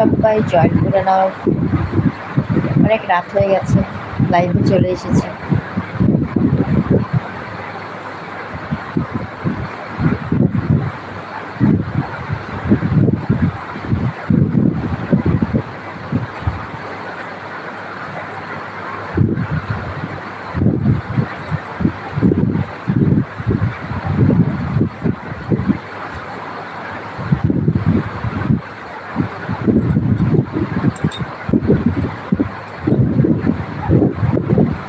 সবাই জয়েন করে নাও। অনেক রাত হয়ে গেছে লাইভে চলে এসেছে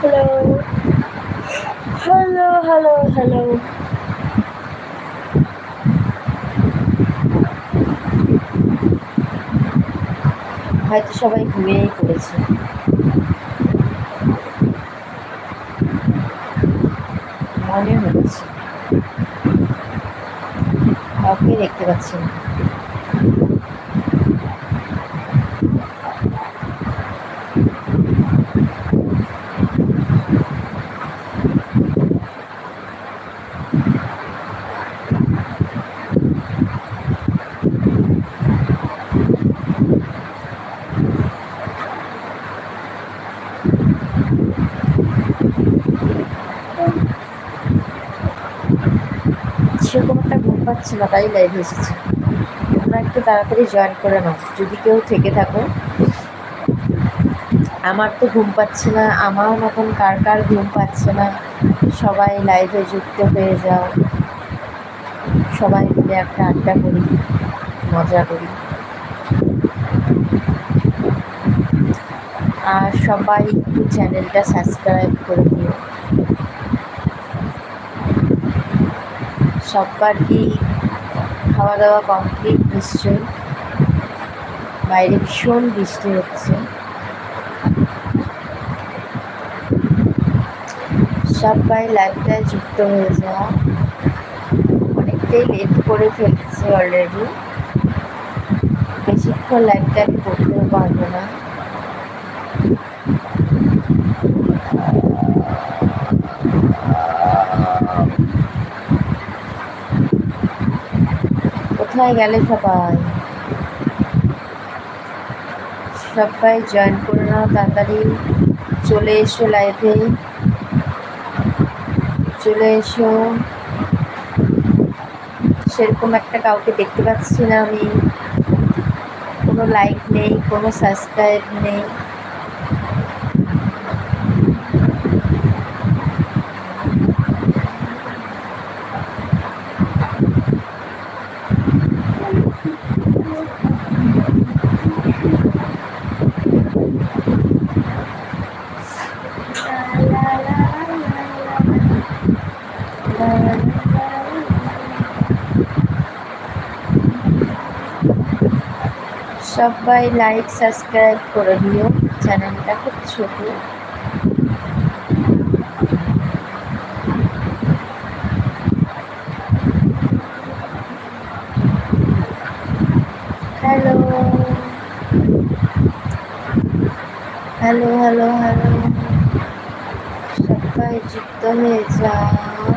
হ্যালো হ্যালো হ্যালো হ্যালো হয়তো সবাই ঘুমিয়েই পড়েছে। মনে হচ্ছে। কাউকে দেখতে পাচ্ছি না। সেরকম একটা ঘুম পাচ্ছি না, তাই লাইভে এসেছি। তোমরা একটু তাড়াতাড়ি জয়েন করে নাও, যদি কেউ থেকে থাকো। আমার তো ঘুম পাচ্ছে না আমার মতন কার কার ঘুম পাচ্ছে না। সবাই লাইভে যুক্ত হয়ে যাও। সবাই মিলে একটা আড্ডা করি, মজা করি। আর সবাই একটু চ্যানেলটা সাবস্ক্রাইব করে দিও। সবার কি খাওয়া দাওয়া কমপ্লিট নিশ্চয়ই। বাইরে ভীষণ বৃষ্টি হচ্ছে। সবাই লাইভটায় যুক্ত হয়ে যাওয়া। অনেকটাই লেট করে ফেলছে অলরেডি বেশিক্ষণ লাইভটা আমি করতেও পারব না। কোথায় গেলে সবাই? সবাই জয়েন করে নাও তাড়াতাড়ি চলে এসো লাইভে চলে এসো। সেরকম একটা কাউকে দেখতে পাচ্ছি না আমি। কোনো লাইক নেই, কোনো সাবস্ক্রাইব নেই। সবাই লাইক সাবস্ক্রাইব করে দিও। চ্যানেলটা খুব ছোট। হ্যালো হ্যালো হ্যালো হ্যালো সবাই যুক্ত হয়ে যাও।